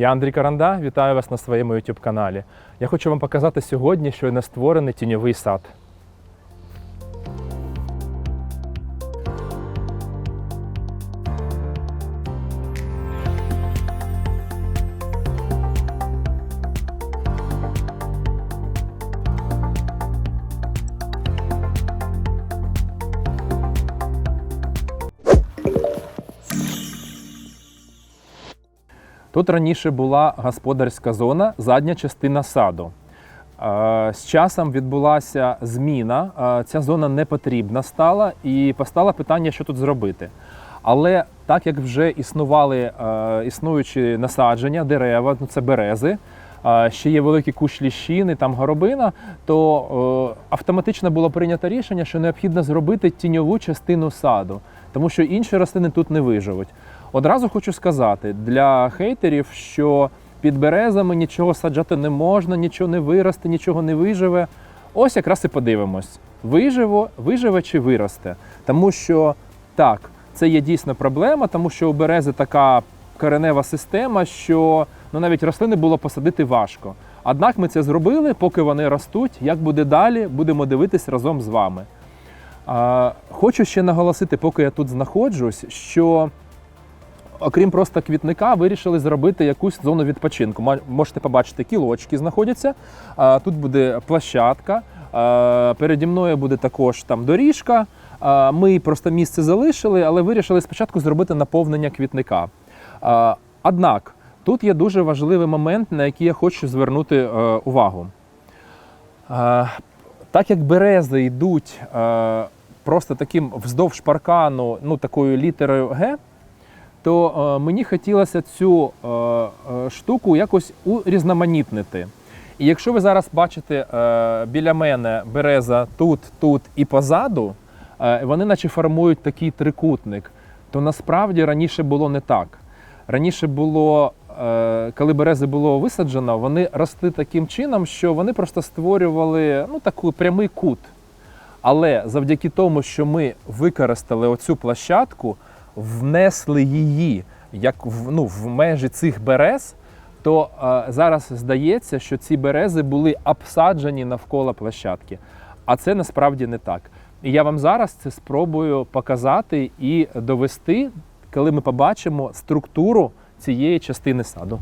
Я Андрій Каранда, вітаю вас на своєму YouTube каналі. Я хочу вам показати сьогодні що не створений тіньовий сад. Тут раніше була господарська зона, задня частина саду. Е, З часом відбулася зміна. е, Ця зона не потрібна стала, і постало питання, що тут зробити. Але так як вже існували е, існуючі насадження, дерева, ну це берези, ще є великі кущ ліщини, там горобина, то автоматично було прийнято рішення, що необхідно зробити тіньову частину саду, тому що інші рослини тут не виживуть. Одразу хочу сказати для хейтерів, що під березами нічого саджати не можна, нічого не виросте, нічого не виживе. Ось якраз і подивимось: виживо, виживе чи виросте. Тому що так, це є дійсно проблема, тому що у берези така коренева система, що ну, навіть рослини було посадити важко. Однак ми це зробили, поки вони ростуть. Як буде далі, будемо дивитись разом з вами. Хочу ще наголосити, поки я тут знаходжусь, що окрім просто квітника, вирішили зробити якусь зону відпочинку. Можете побачити, кілочки знаходяться. Тут буде площадка. Переді мною буде також там доріжка. Ми просто місце залишили, але вирішили спочатку зробити наповнення квітника. Однак тут є дуже важливий момент, на який я хочу звернути е, увагу. Так як берези йдуть е, просто таким вздовж паркану, ну такою літерою Г, то е, мені хотілося цю е, е, штуку якось урізноманітнити. І якщо ви зараз бачите біля мене береза тут, тут і позаду, вони наче формують такий трикутник, то насправді раніше було не так. Раніше було, коли берези було висаджено, вони росли таким чином, що вони просто створювали ну, такий прямий кут. Але завдяки тому, що ми використали оцю площадку, внесли її як ну, в межі цих берез, то е, зараз здається, що ці берези були обсаджені навколо площадки. А це насправді не так. І я вам зараз це спробую показати і довести, коли ми побачимо структуру цієї частини саду.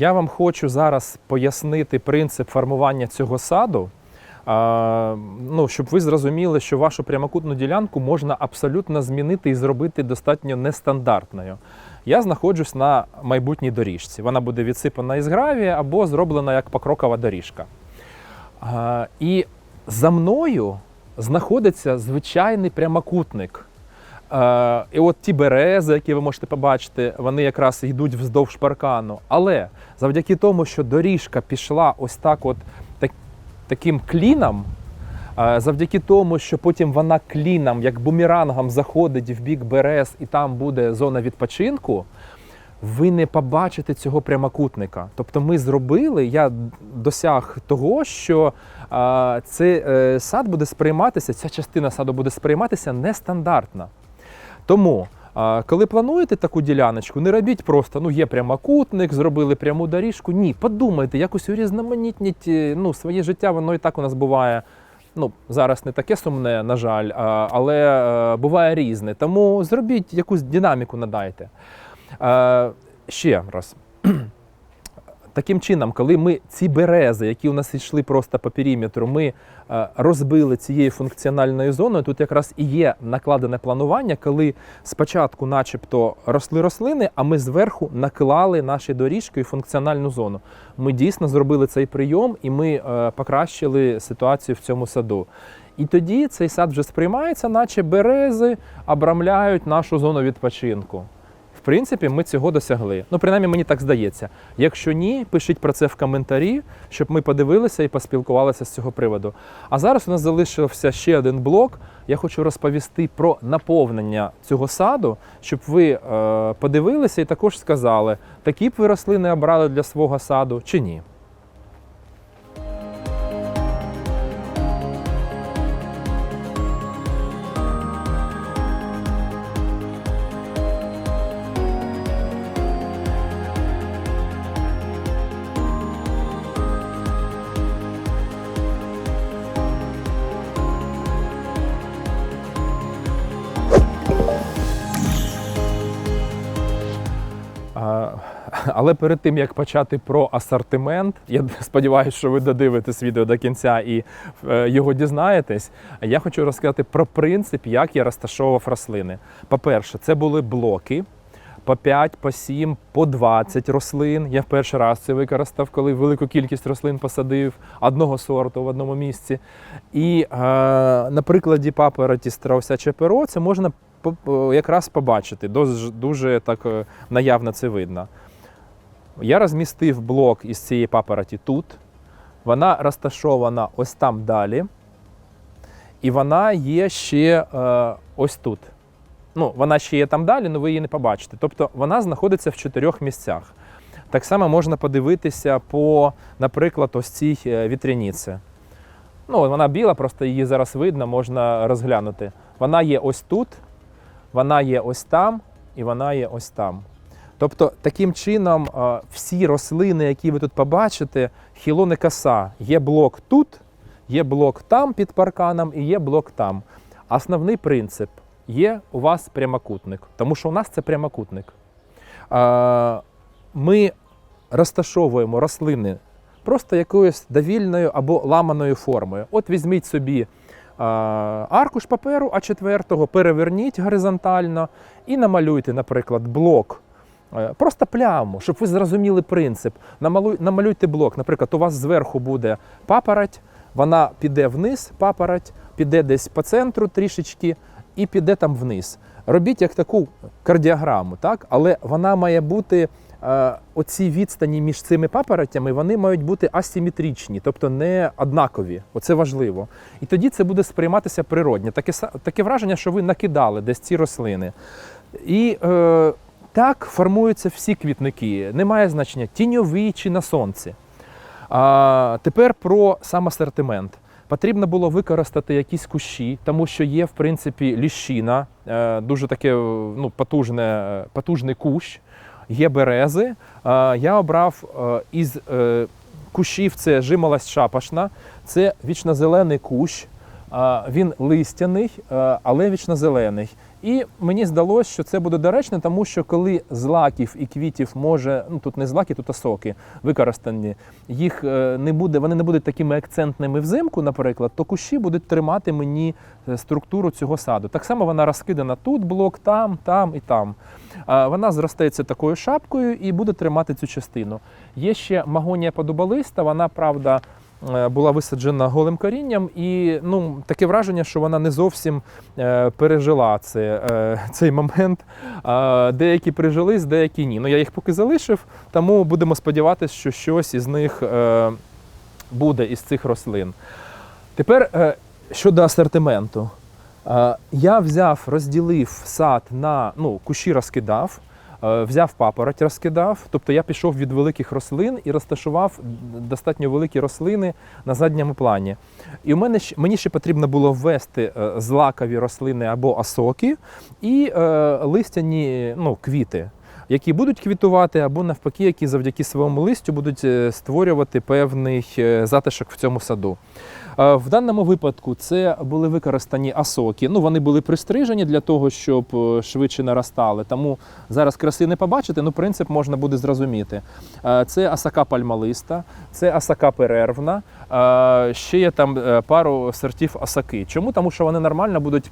Я вам хочу зараз пояснити принцип формування цього саду, ну, щоб ви зрозуміли, що вашу прямокутну ділянку можна абсолютно змінити і зробити достатньо нестандартною. Я знаходжусь на майбутній доріжці. Вона буде відсипана із гравія або зроблена як покрокова доріжка. І за мною знаходиться звичайний прямокутник. Е, і от ті берези, які ви можете побачити, вони якраз йдуть вздовж паркану. Але завдяки тому, що доріжка пішла ось так, от так, таким кліном, е, завдяки тому, що потім вона кліном, як бумерангом, заходить в бік берез, і там буде зона відпочинку. Ви не побачите цього прямокутника. Тобто ми зробили, я досяг того, що е, цей сад буде сприйматися, ця частина саду буде сприйматися нестандартно. Тому, коли плануєте таку діляночку, не робіть просто, ну є прямокутник, зробили пряму доріжку. Ні, подумайте, якось урізноманітніть е, ну, своє життя, воно і так у нас буває. Ну, зараз не таке сумне, на жаль, але е, буває різне. Тому зробіть якусь динаміку надайте. Е, ще раз. Таким чином, коли ми ці берези, які у нас йшли просто по периметру, ми е, розбили цією функціональною зоною, тут якраз і є накладене планування, коли спочатку, начебто, росли рослини, а ми зверху наклали наші доріжки і функціональну зону. Ми дійсно зробили цей прийом і ми е, покращили ситуацію в цьому саду. І тоді цей сад вже сприймається, наче берези обрамляють нашу зону відпочинку. В принципі, ми цього досягли. Ну, принаймні, мені так здається. Якщо ні, пишіть про це в коментарі, щоб ми подивилися і поспілкувалися з цього приводу. А зараз у нас залишився ще один блок. Я хочу розповісти про наповнення цього саду, щоб ви е, подивилися і також сказали, такі б ви рослини обрали для свого саду чи ні. Але перед тим як почати про асортимент, я сподіваюся, що ви додивитесь відео до кінця і е, його дізнаєтесь. Я хочу розказати про принцип, як я розташовував рослини. По-перше, це були блоки. По 5, по 7, по 20 рослин. Я в перший раз це використав, коли велику кількість рослин посадив одного сорту в одному місці. І е, на прикладі папороті страуся чеперо це можна якраз побачити. Дуже, дуже так е, наявно це видно. Я розмістив блок із цієї папороті тут. Вона розташована ось там далі. І вона є ще е, ось тут. Ну, вона ще є там далі, але ви її не побачите. Тобто вона знаходиться в чотирьох місцях. Так само можна подивитися по, наприклад, ось цій е, вітряніці. Ну, вона біла, просто її зараз видно, можна розглянути. Вона є ось тут, вона є ось там і вона є ось там. Тобто, таким чином, всі рослини, які ви тут побачите, хілони коса. Є блок тут, є блок там під парканом і є блок там. Основний принцип є у вас прямокутник, тому що у нас це прямокутник. Ми розташовуємо рослини просто якоюсь довільною або ламаною формою. От візьміть собі аркуш паперу А4, переверніть горизонтально і намалюйте, наприклад, блок. Е, Просто пляму, щоб ви зрозуміли принцип. Намалюйте блок. Наприклад, у вас зверху буде папороть, вона піде вниз, папороть, піде десь по центру трішечки і піде там вниз. Робіть як таку кардіограму, так? але вона має бути. е, Оці відстані між цими папоротями вони мають бути асиметричні, тобто не однакові. Оце важливо. І тоді це буде сприйматися природньо. Таке, таке враження, що ви накидали десь ці рослини. І е, так формуються всі квітники. Немає значення тіньові чи на сонці. А, тепер про сам асортимент. Потрібно було використати якісь кущі, тому що є, в принципі, ліщина, е, дуже таке е, ну, потужне, е, потужний кущ, є берези. Я обрав із кущів це жимолость шапошна, це вічнозелений кущ. Він листяний, але вічнозелений. І мені здалося, що це буде доречно, тому що коли з лаків і квітів може, ну тут не з лаки, тут соки використані, їх е, не буде, вони не будуть такими акцентними взимку, наприклад, то кущі будуть тримати мені е, структуру цього саду. Так само вона розкидана тут, блок, там, там і там. Вона зростається такою шапкою і буде тримати цю частину. Є ще магонія подубалиста, вона правда. Е, Була висаджена голим корінням, і ну таке враження, що вона не зовсім е, пережила це, е, цей момент. Деякі прижились, деякі ні. Ну я їх поки залишив, тому будемо сподіватися, що щось із них буде із цих рослин. Тепер щодо асортименту. Я взяв, розділив сад на ну, кущі розкидав, взяв папороть, розкидав. Тобто я пішов від великих рослин і розташував достатньо великі рослини на задньому плані. І у мене мені ще потрібно було ввести е, злакові рослини або осоки і е, листяні ну, квіти. Які будуть квітувати, або навпаки, які завдяки своєму листю будуть е, створювати певний е, затишок в цьому саду. Е, В даному випадку це були використані асоки. Ну, вони були пристрижені для того, щоб е, швидше наростали. Тому зараз краси не побачите, ну принцип можна буде зрозуміти. Е, Це асака пальмалиста, це асака перервна. Ще є там пару сортів асаки. Чому? Тому що вони нормально будуть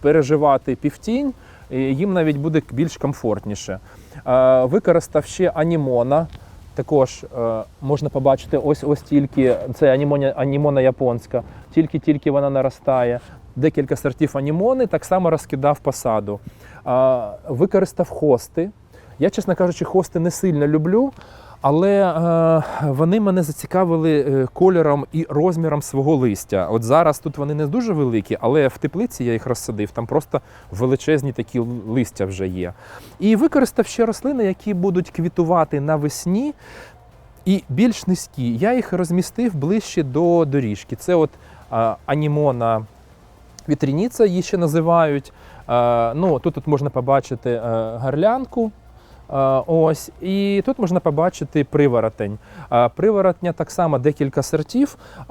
переживати півтінь, їм навіть буде більш комфортніше. Використав ще анімона. Також е, можна побачити ось ось тільки це анімоня, анімона японська, тільки-тільки вона наростає. Декілька сортів анімони так само розкидав посаду. Е, використав хости. Я, чесно кажучи, хости не сильно люблю, але е, вони мене зацікавили е, кольором і розміром свого листя. От зараз тут вони не дуже великі, але в теплиці я їх розсадив, там просто величезні такі листя вже є. І використав ще рослини, які будуть квітувати навесні. І більш низькі. Я їх розмістив ближче до доріжки. Це от анімона вітряниця, її ще називають. Е, ну, тут, тут можна побачити е, гарлянку. Е, ось, і тут можна побачити приворотень. Е, Приворотня так само декілька сортів, е,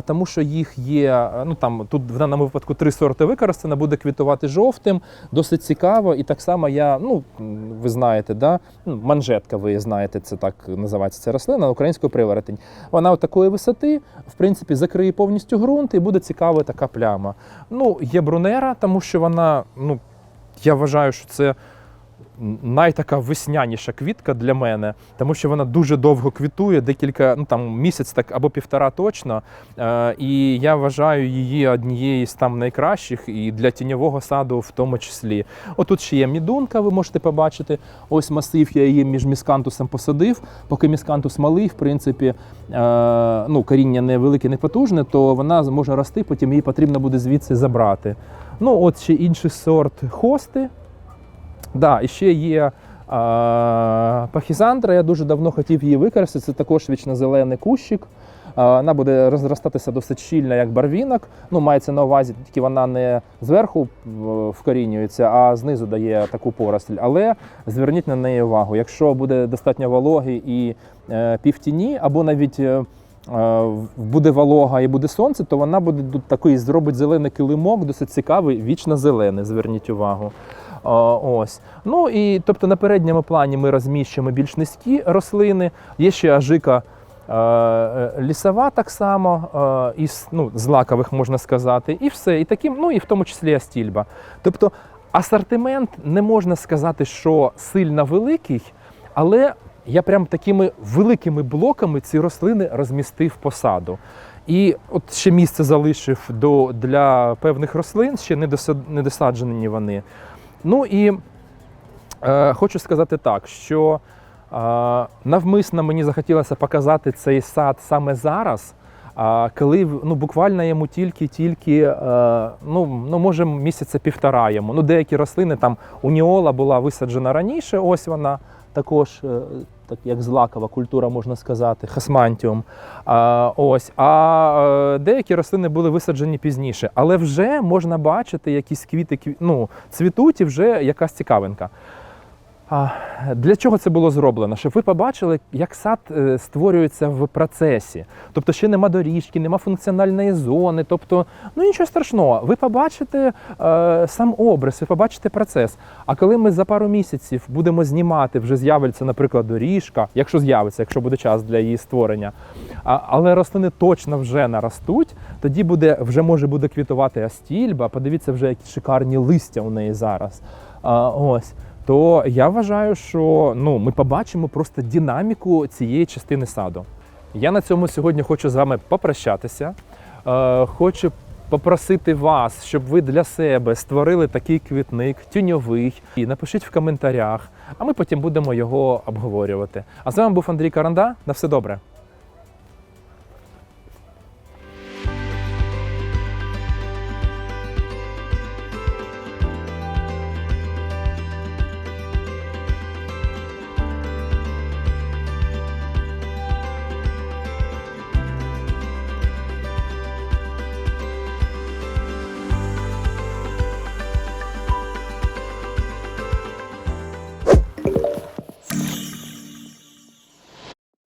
тому що їх є. Ну там тут в даному випадку три сорти використано, буде квітувати жовтим, досить цікаво. І так само я, ну ви знаєте, да? ну, манжетка, ви знаєте, це так називається ця рослина, українською приворотень. Вона от такої висоти, в принципі, закриє повністю ґрунт і буде цікава така пляма. Ну, є брунера, тому що вона, ну, я вважаю, що це найтака весняніша квітка для мене, тому що вона дуже довго квітує, декілька, ну там місяць так або півтора точно. Е, і я вважаю її однією з там найкращих і для тіньового саду в тому числі. Отут ще є мідунка, ви можете побачити. Ось масив, я її між міскантусом посадив. Поки міскантус малий, в принципі, е, ну, коріння не не потужне, то вона може рости, потім її потрібно буде звідси забрати. Ну, от ще інший сорт хости. Да, і ще є а, пахізандра. Я дуже давно хотів її використати. Це також вічно-зелений кущик. А, Вона буде розростатися досить щільно, як барвінок. Ну, мається на увазі, тільки вона не зверху вкорінюється, а знизу дає таку поросль. Але зверніть на неї увагу. Якщо буде достатньо вологи і е, півтіні, або навіть е, е, буде волога і буде сонце, то вона буде тут такий зробить зелений килимок, досить цікавий, вічно зелений. Зверніть увагу. Ось. Ну і тобто на передньому плані ми розміщуємо більш низькі рослини. Є ще ажика е, е, лісова так само, е, із ну, з лакових можна сказати, і все. І таким, ну і в тому числі астільба. Тобто асортимент не можна сказати, що сильно великий, але я прям такими великими блоками ці рослини розмістив по саду. І от ще місце залишив до, для певних рослин, ще не досаджені вони. Ну і е, хочу сказати так, що е, навмисно мені захотілося показати цей сад саме зараз. А коли ну, буквально йому тільки-тільки, е, ну, ну може місяця півтора йому. Ну, деякі рослини там уніола була висаджена раніше, ось вона також, е, так як злакова культура, можна сказати, хасмантіум. А, ось, а е, деякі рослини були висаджені пізніше, але вже можна бачити якісь квіти, кві- ну, цвітуть і вже якась цікавинка. А, для чого це було зроблено? Щоб ви побачили, як сад е, створюється в процесі. Тобто ще нема доріжки, нема функціональної зони. Тобто, ну нічого страшного. Ви побачите е, сам образ, ви побачите процес. А коли ми за пару місяців будемо знімати, вже з'явиться, наприклад, доріжка, якщо з'явиться, якщо буде час для її створення. А, але рослини точно вже наростуть, тоді буде, вже може буде квітувати астільба. Подивіться, вже які шикарні листя у неї зараз. А, ось то я вважаю, що ну, ми побачимо просто динаміку цієї частини саду. Я на цьому сьогодні хочу з вами попрощатися. Е, хочу попросити вас, щоб ви для себе створили такий квітник, тюньовий. І напишіть в коментарях, а ми потім будемо його обговорювати. А з вами був Андрій Каранда. На все добре.